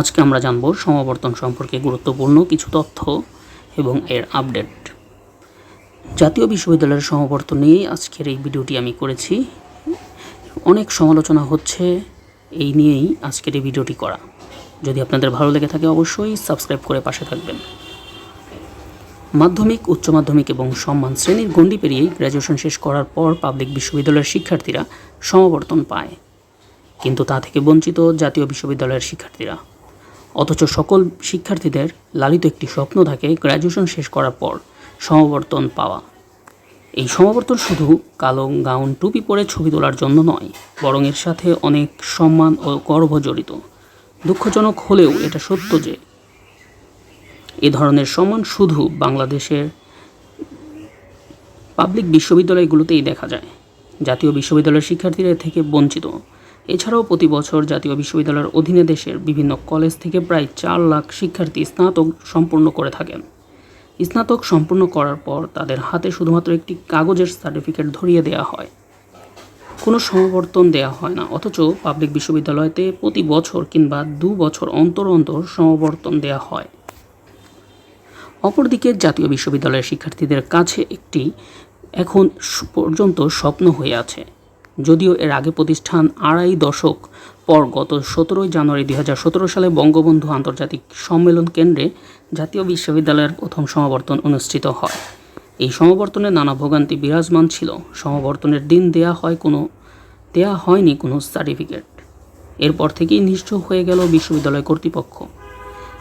আজকে আমরা জানব সমাবর্তন সম্পর্কে গুরুত্বপূর্ণ কিছু তথ্য এবং এর আপডেট। জাতীয় বিশ্ববিদ্যালয়ের সমাবর্তন নিয়ে আজকের এই ভিডিওটি আমি করেছি। অনেক সমালোচনা হচ্ছে, এই নিয়েই আজকের এই ভিডিওটি করা। যদি আপনাদের ভালো লেগে থাকে অবশ্যই সাবস্ক্রাইব করে পাশে থাকবেন। মাধ্যমিক, উচ্চ মাধ্যমিক এবং সম্মান শ্রেণির গণ্ডি পেরিয়েই গ্র্যাজুয়েশন শেষ করার পর পাবলিক বিশ্ববিদ্যালয়ের শিক্ষার্থীরা সমাবর্তন পায়। কিন্তু তা থেকে বঞ্চিত জাতীয় বিশ্ববিদ্যালয়ের শিক্ষার্থীরা। অথচ সকল শিক্ষার্থীদের লালিত একটি স্বপ্ন থাকে গ্র্যাজুয়েশন শেষ করার পর সমাবর্তন পাওয়া। এই সমাবর্তন শুধু কালো গাউন টুপি পরে ছবি তোলার জন্য নয়, বরং এর সাথে অনেক সম্মান ও গর্ব জড়িত। দুঃখজনক হলেও এটা সত্য যে এ ধরনের সম্মান শুধু বাংলাদেশের পাবলিক বিশ্ববিদ্যালয়গুলোতেই দেখা যায়। জাতীয় বিশ্ববিদ্যালয়ের শিক্ষার্থীরা থেকে বঞ্চিত। এছাড়াও প্রতি বছর জাতীয় বিশ্ববিদ্যালয়ের অধীনে দেশের বিভিন্ন কলেজ থেকে প্রায় চার লাখ শিক্ষার্থী স্নাতক সম্পূর্ণ করে থাকেন। স্নাতক সম্পূর্ণ করার পর তাদের হাতে শুধুমাত্র একটি কাগজের সার্টিফিকেট ধরিয়ে দেওয়া হয়। কোনো সমাবর্তন দেওয়া হয় না, অথচ পাবলিক বিশ্ববিদ্যালয়তে প্রতি বছর কিংবা দু বছর অন্তর অন্তর সমাবর্তন দেওয়া হয়। অপরদিকে জাতীয় বিশ্ববিদ্যালয়ের শিক্ষার্থীদের কাছে একটি এখন পর্যন্ত স্বপ্ন হয়ে আছে। যদিও এর আগে প্রতিষ্ঠান আড়াই দশক পর গত সতেরোই জানুয়ারি দুই সালে বঙ্গবন্ধু আন্তর্জাতিক সম্মেলন কেন্দ্রে জাতীয় বিশ্ববিদ্যালয়ের প্রথম সমাবর্তন অনুষ্ঠিত হয়। এই সমাবর্তনে নানা ভোগান্তি বিরাজমান ছিল। সমাবর্তনের দিন দেয়া হয় কোনো, দেয়া হয়নি কোনো সার্টিফিকেট। এরপর থেকেই নিশ্চয় হয়ে গেল বিশ্ববিদ্যালয় কর্তৃপক্ষ।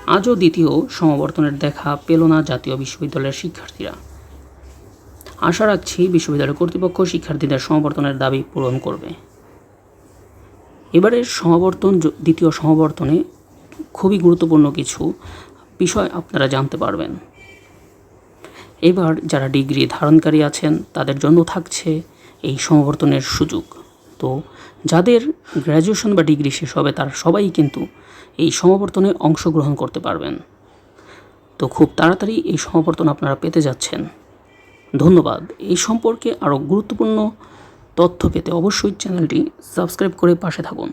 আজও দ্বিতীয় সমাবর্তনের দেখা পেল না জাতীয় বিশ্ববিদ্যালয়ের শিক্ষার্থীরা। আশা রাখছি বিশ্ববিদ্যালয় কর্তৃপক্ষ শিক্ষার্থীদের সমাবর্তনের দাবি পূরণ করবে। এবারের সমাবর্তন দ্বিতীয় সমাবর্তনে খুবই গুরুত্বপূর্ণ কিছু বিষয় আপনারা জানতে পারবেন। এবার যারা ডিগ্রি ধারণকারী আছেন, তাদের জন্য থাকছে এই সমাবর্তনের সুযোগ। তো যাদের গ্র্যাজুয়েশন বা ডিগ্রি শেষ হবে, তারা সবাই কিন্তু এই সমাবর্তনে অংশগ্রহণ করতে পারবেন। তো খুব তাড়াতাড়ি এই সমাবর্তন আপনারা পেতে যাচ্ছেন। ধন্যবাদ। এই সম্পর্কে আরও গুরুত্বপূর্ণ তথ্য পেতে অবশ্যই চ্যানেলটি সাবস্ক্রাইব করে পাশে থাকুন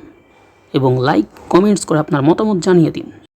এবং লাইক, কমেন্টস করে আপনার মতামত জানিয়ে দিন।